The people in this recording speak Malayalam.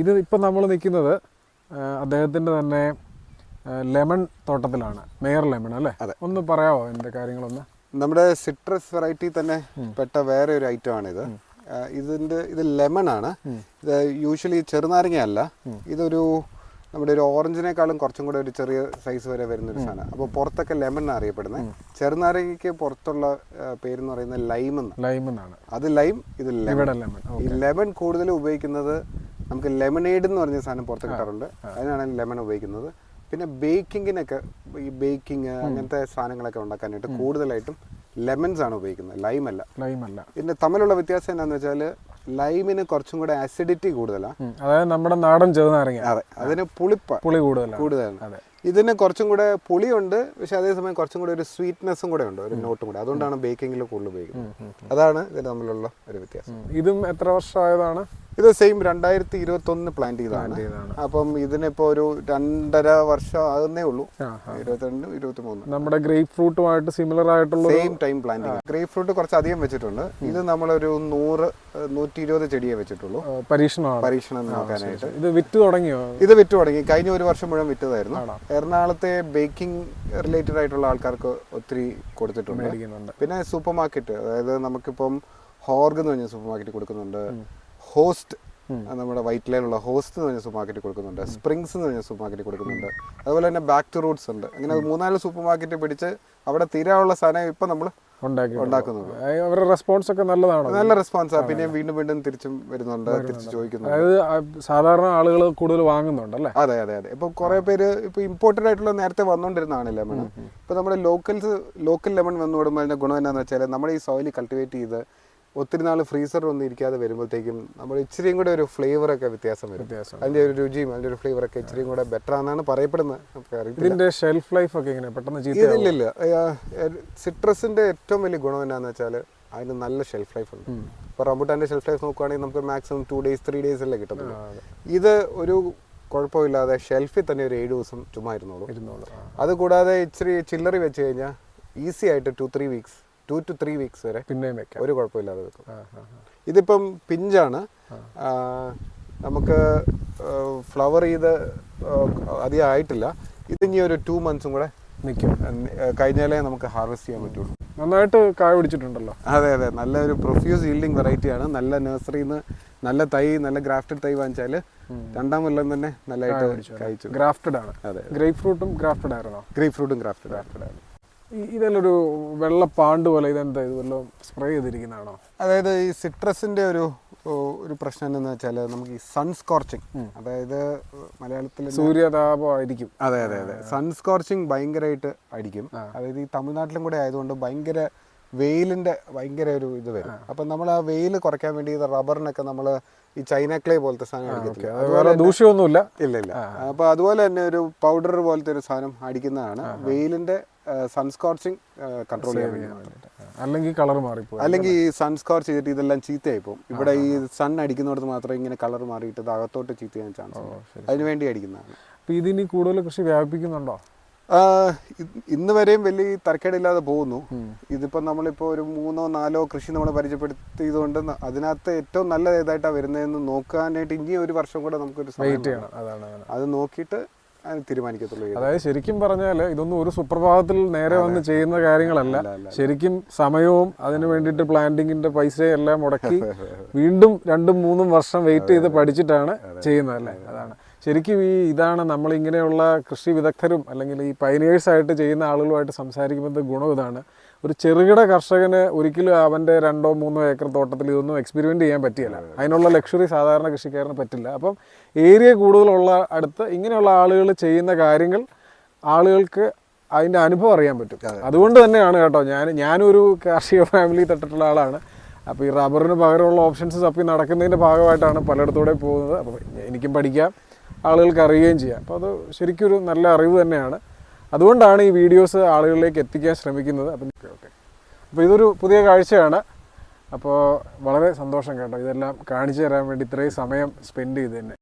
ഇത് ഇപ്പം നമ്മൾ നിൽക്കുന്നത് അദ്ദേഹത്തിന്റെ തന്നെ ലെമൺ തോട്ടത്തിലാണ്. മേയർ ലെമൺ അല്ലേ? അതെ. ഒന്ന് പറയാമോ എന്റെ കാര്യങ്ങളൊന്ന്? നമ്മുടെ സിട്രസ് വെറൈറ്റി തന്നെ പെട്ട വേറെ ഒരു ഐറ്റം ആണിത് ഇത് ഇതിന്റെ ഇത് ലെമൺ ആണ് ഇത് യൂഷ്വലി ചെറുനാരങ്ങ അല്ല ഇതൊരു നമ്മുടെ ഒരു ഓറഞ്ചിനേക്കാളും കുറച്ചും കൂടെ ഒരു ചെറിയ സൈസ് വരെ വരുന്ന ഒരു സാധനം. അപ്പോൾ പുറത്തൊക്കെ ലെമൺ എന്നാണ് അറിയപ്പെടുന്നത് ചെറുനാരങ്ങയ്ക്ക് പുറത്തുള്ള പേര് എന്ന് പറയുന്നത് ലൈം എന്ന് ലൈം എന്നാണ് അത് ലൈം ഇത് ലെമൺ. ലെമൺ. കൂടുതൽ ഉപയോഗിക്കുന്നത് നമുക്ക് ലെമണേഡ് എന്ന് പറഞ്ഞ സാധനം പുറത്ത് കിട്ടാറുണ്ട്. അതിനാണ് ലെമൺ ഉപയോഗിക്കുന്നത്. പിന്നെ ബേക്കിങ്ങിനൊക്കെ ഈ ബേക്കിംഗ് അങ്ങനത്തെ സാധനങ്ങളൊക്കെ ഉണ്ടാക്കാനായിട്ട് കൂടുതലായിട്ടും ലെമൺസ് ആണ് ഉപയോഗിക്കുന്നത്. ലൈം അല്ല. ലൈം അല്ല. ഇതിന്റെ തമ്മിലുള്ള വ്യത്യാസം എന്താണെന്ന് വെച്ചാൽ ലൈമിന് കുറച്ചും കൂടെ ആസിഡിറ്റി കൂടുതലാണ്. അതായത് നമ്മുടെ നാടൻ ചെറുനാരങ്ങ. അതെ. അതിന് പുളിപ്പ പുളി കൂടുതലാണ്. കൂടുതലാണ്. അതെ. ഇതിന് കുറച്ചും കൂടെ പുളിയുണ്ട് പക്ഷെ അതേസമയം കുറച്ചും കൂടെ ഒരു സ്വീറ്റ്നെസ്സും കൂടെ ഉണ്ട് ഒരു നോട്ടും കൂടെ. അതുകൊണ്ടാണ് ബേക്കിങ്ങിൽ കൂടുതൽ ഉപയോഗിക്കുന്നത്. അതാണ് ഇതിന് തമ്മിലുള്ള ഒരു വ്യത്യാസം. ഇതും എത്ര വർഷമായതാണ്? ഇത് സെയിം രണ്ടായിരത്തി ഇരുപത്തി ഒന്ന് പ്ലാൻ ചെയ്തതാണ്. അപ്പം ഇതിനിപ്പോ ഒരു രണ്ടര വർഷം ആകുന്നേ ഉള്ളൂ. ഇരുപത്തിരണ്ട് ഇരുപത്തി മൂന്ന് നമ്മുടെ ഗ്രേപ്പ് ഫ്രൂട്ടുമായിട്ട് സിമിലർ ആയിട്ടുള്ള same time plan grapefruit കുറച്ച് അധികം വെച്ചിട്ടുണ്ട് ഇത് നമ്മളൊരു നൂറ് നൂറ്റി ഇരുപത് ചെടിയെ വെച്ചിട്ടുള്ളൂ. പരീക്ഷണം പരീക്ഷണം നോക്കാനായിട്ട്. ഇത് വിറ്റ് തുടങ്ങിയോ? ഇത് വിറ്റ് തുടങ്ങി. കഴിഞ്ഞ ഒരു വർഷം മുഴുവൻ വിറ്റതായിരുന്നു. എറണാകുളത്തെ ബേക്കിംഗ് റിലേറ്റഡ് ആയിട്ടുള്ള ആൾക്കാർക്ക് ഒത്തിരി കൊടുത്തിട്ടുണ്ട്. പിന്നെ സൂപ്പർ മാർക്കറ്റ് അതായത് നമുക്കിപ്പം ഹോർഗ് എന്ന് പറഞ്ഞ സൂപ്പർ മാർക്കറ്റ് കൊടുക്കുന്നുണ്ട് ഹോസ്റ്റ് നമ്മുടെ വൈറ്റ് ലൈൻ ഉള്ള ഹോസ്റ്റ് എന്ന് പറഞ്ഞ സൂപ്പർ മാർക്കറ്റ് കൊടുക്കുന്നുണ്ട് സ്പ്രിങ്സ് എന്ന് പറഞ്ഞ സൂപ്പർ മാർക്കറ്റ് കൊടുക്കുന്നുണ്ട് അതുപോലെ തന്നെ ബാക്ക് ടു റൂട്ട്സ് ഉണ്ട്. അങ്ങനെ മൂന്നാൽ സൂപ്പർ മാർക്കറ്റ് പിടിച്ച് അവിടെ തീരാനുള്ള സാധനം ഇപ്പം നമ്മൾ ഉണ്ടാക്കി ഉണ്ടാക്കുന്നുണ്ട് അവരുടെ റെസ്പോൺസ് ഒക്കെ നല്ലതാണ്? നല്ല റെസ്പോൺസാണ് പിന്നെ വീണ്ടും വീണ്ടും തിരിച്ചും വരുന്നുണ്ട് തിരിച്ച് ചോദിക്കുന്നുണ്ട്. അതായത് സാധാരണ ആളുകൾ കൂടുതൽ വാങ്ങുന്നുണ്ട് അല്ലേ? അതെ അതെ അതെ. ഇപ്പൊ കുറെ പേര് ഇപ്പൊ ഇമ്പോർട്ടഡ് ആയിട്ടുള്ള നേരത്തെ വന്നുകൊണ്ടിരുന്നതാണ് ലെമൺ ഇപ്പൊ നമ്മുടെ ലോക്കൽസ് ലോക്കൽ ലെമൺ വന്നു വിടുമ്പോൾ അതിന്റെ ഗുണം എന്താണെന്ന് വെച്ചാൽ നമ്മുടെ ഈ സോയിൽ കൾട്ടിവേറ്റ് ചെയ്ത് ഒത്തിരി നാൾ ഫ്രീസറിൽ ഒന്നും ഇരിക്കാതെ വരുമ്പോഴത്തേക്കും നമ്മൾ ഇച്ചിരിയും കൂടെ ഒരു ഫ്ലേവർ ഒക്കെ വ്യത്യാസം വരും. അതിന്റെ ഒരു രുചിയും അതിന്റെ ഒരു ഫ്ലേവർ ഒക്കെ ഇച്ചിരിയും കൂടെ ബെറ്റർ ആണെന്നാണ് പറയപ്പെടുന്നത്. നമുക്ക് ഷെൽഫ് ലൈഫ് ഒക്കെ എങ്ങനെ പെട്ടെന്ന് ഇല്ല ഇതിലില്ല സിട്രസിന്റെ ഏറ്റവും വലിയ ഗുണം എന്നാന്ന് വെച്ചാൽ അതിന് നല്ല ഷെൽഫ് ലൈഫ് ഉണ്ട്. ഇപ്പോൾ റംബുട്ടാന്റെ ഷെൽഫ് ലൈഫ് നോക്കുകയാണെങ്കിൽ നമുക്ക് maximum two days three days അല്ലേ കിട്ടുന്നത് ഇത് ഒരു കുഴപ്പമില്ലാതെ ഷെൽഫിൽ തന്നെ ഒരു ഏഴ് ദിവസം ചുമ്മാ ഇരുന്നോളൂ. ഇരുന്നോളൂ അതുകൂടാതെ അത് കൂടാതെ ഇച്ചിരി ചില്ലറി വെച്ച് കഴിഞ്ഞാൽ ഈസി ആയിട്ട് two three weeks two two three weeks വരെ പിന്നെയും വെക്കാം. ഒരു കുഴപ്പമില്ലാതെ വെക്കും. ഇതിപ്പം പിഞ്ചാണ്. നമുക്ക് ഫ്ലവർ ചെയ്ത് അധികം ആയിട്ടില്ല. ഇതിനി ഇനി ഒരു ടു മന്ത്സും കൂടെ നിൽക്കും കഴിഞ്ഞാലേ നമുക്ക് ഹാർവെസ്റ്റ് ചെയ്യാൻ പറ്റുള്ളൂ. നന്നായിട്ട് കായ പിടിച്ചിട്ടുണ്ടല്ലോ. അതെ അതെ. നല്ലൊരു പ്രൊഫ്യൂസ് വെറൈറ്റി ആണ്. നല്ല നഴ്സറിയിൽ നിന്ന് നല്ല തൈ നല്ല ഗ്രാഫ്റ്റഡ് തൈ വാങ്ങിച്ചാൽ രണ്ടാം കൊല്ലം തന്നെ നല്ലതായിട്ട് കഴിച്ചു ഗ്രാഫ്റ്റഡ് ആണ്. അതെ ഗ്രേപ്പ് ഫ്രൂട്ടും ഗ്രാഫ്റ്റഡ് ആയിരുന്നോ? ഗ്രേപ്പ് ഫ്രൂട്ടും ഗ്രാഫ്റ്റഡ് ഈ- ഇതിലൊരു വെള്ള പാണ്ട് പോലെ ഇതെന്താ ഇത് വല്ലതും സ്പ്രേ ചെയ്തിരിക്കുന്നതാണോ? അതായത് ഈ സിട്രസിന്റെ ഒരു ഒരു പ്രശ്നം എന്താണെന്ന് വെച്ചാൽ നമുക്ക് ഈ സൺസ്കോർച്ചിങ് അതായത് മലയാളത്തിൽ സൂര്യതാപമായിരിക്കും അതെ അതെ അതെ. സൺസ്കോർച്ചിങ് ഭയങ്കരമായിട്ട് അടിക്കും. അതായത് ഈ തമിഴ്നാട്ടിലും കൂടെ ആയതുകൊണ്ട് ഭയങ്കര വെയിലിന്റെ ഭയങ്കര ഒരു ഇത് വരും. അപ്പം നമ്മൾ ആ വെയിൽ കുറയ്ക്കാൻ വേണ്ടി ഇത് റബ്ബറിനൊക്കെ നമ്മൾ ഈ ചൈന ക്ലേ പോലത്തെ സാധനം അടിക്കത്തില്ല. ദൂഷ്യമൊന്നുമില്ല. ഇല്ല ഇല്ല. അപ്പോൾ അതുപോലെ തന്നെ ഒരു പൗഡർ പോലത്തെ ഒരു സാധനം അടിക്കുന്നതാണ്. വെയിലിന്റെ സൺ സ്കോർച്ചിങ് കൺട്രോൾ ചെയ്യാൻ വേണ്ടി അല്ലെങ്കിൽ കളർ മാറിപ്പോകും അല്ലെങ്കിൽ ഈ സൺ സ്കോർ ചെയ്തിട്ട് ഇതെല്ലാം ചീത്തയായി പോകും ഇവിടെ ഈ സൺ അടിക്കുന്നിടത്ത് മാത്രമേ ഇങ്ങനെ കളർ മാറിയിട്ട് ഇത് അകത്തോട്ട് ചീത്ത ചെയ്യാൻ ചാൻസ് അതിനുവേണ്ടി അതിന് വേണ്ടി അടിക്കുന്നതാണ്. അപ്പോൾ ഇതിനി കൂടുതൽ കൃഷി വ്യാപിപ്പിക്കുന്നുണ്ടോ? ഇന്ന് വരെയും വലിയ തരക്കേടില്ലാതെ പോകുന്നു. ഇതിപ്പോൾ നമ്മളിപ്പോൾ ഒരു മൂന്നോ നാലോ കൃഷി നമ്മൾ പരിചയപ്പെടുത്തിയതുകൊണ്ട് അതിനകത്ത് ഏറ്റവും നല്ല ഏതായിട്ടാണ് വരുന്നതെന്ന് നോക്കാനായിട്ട് ഇനി ഒരു വർഷം കൂടെ നമുക്കൊരു സമയം അത് നോക്കിയിട്ട് തീരുമാനിക്കത്തുള്ളൂ അതായത് ശരിക്കും പറഞ്ഞാൽ ഇതൊന്നും ഒരു സുപ്രഭാതത്തിൽ നേരെ വന്ന് ചെയ്യുന്ന കാര്യങ്ങളല്ല. ശരിക്കും സമയവും അതിന് വേണ്ടിയിട്ട് പ്ലാന്റിങ്ങിന്റെ പൈസയും എല്ലാം മുടക്കി വീണ്ടും രണ്ടും മൂന്നും വർഷം വെയിറ്റ് ചെയ്ത് പഠിച്ചിട്ടാണ് ചെയ്യുന്നത് അല്ലേ അതാണ്. ശരിക്കും ഈ ഇതാണ് നമ്മൾ ഇങ്ങനെയുള്ള കൃഷി വിദഗ്ധരും അല്ലെങ്കിൽ ഈ പൈനേഴ്സ് ആയിട്ട് ചെയ്യുന്ന ആളുകളുമായിട്ട് സംസാരിക്കുമ്പോൾ ഗുണം ഇതാണ്. ഒരു ചെറുകിട കർഷകന് ഒരിക്കലും അവന്റെ രണ്ടോ മൂന്നോ ഏക്കർ തോട്ടത്തിൽ ഇതൊന്നും എക്സ്പെരിമെന്റ് ചെയ്യാൻ പറ്റിയല്ല. അതിനുള്ള ലക്ഷറി സാധാരണ കൃഷിക്കാരന് പറ്റില്ല. അപ്പം ഏരിയ കൂടുതലുള്ള അടുത്ത് ഇങ്ങനെയുള്ള ആളുകൾ ചെയ്യുന്ന കാര്യങ്ങൾ ആളുകൾക്ക് അതിന്റെ അനുഭവം അറിയാൻ പറ്റും. അതുകൊണ്ട് തന്നെയാണ് കേട്ടോ ഞാൻ ഞാനൊരു കാർഷിക ഫാമിലി തട്ടിട്ടുള്ള ആളാണ്. അപ്പോൾ ഈ റബ്ബറിന് പകരമുള്ള ഓപ്ഷൻസ് തപ്പി നടക്കുന്നതിന്റെ ഭാഗമായിട്ടാണ് പലയിടത്തൂടെ പോകുന്നത്. അപ്പോൾ എനിക്കും പഠിക്കാം ആളുകൾക്ക് അറിയുകയും ചെയ്യാം. അപ്പോൾ അത് ശരിക്കും ഒരു നല്ല അറിവ് തന്നെയാണ്. അതുകൊണ്ടാണ് ഈ വീഡിയോസ് ആളുകളിലേക്ക് എത്തിക്കാൻ ശ്രമിക്കുന്നത്. അപ്പം ഓക്കെ അപ്പോൾ ഇതൊരു പുതിയ കാഴ്ചയാണ്. അപ്പോൾ വളരെ സന്തോഷം കേട്ടോ ഇതെല്ലാം കാണിച്ചു തരാൻ വേണ്ടി ഇത്രയും സമയം സ്പെൻഡ് ചെയ്ത് തന്നെ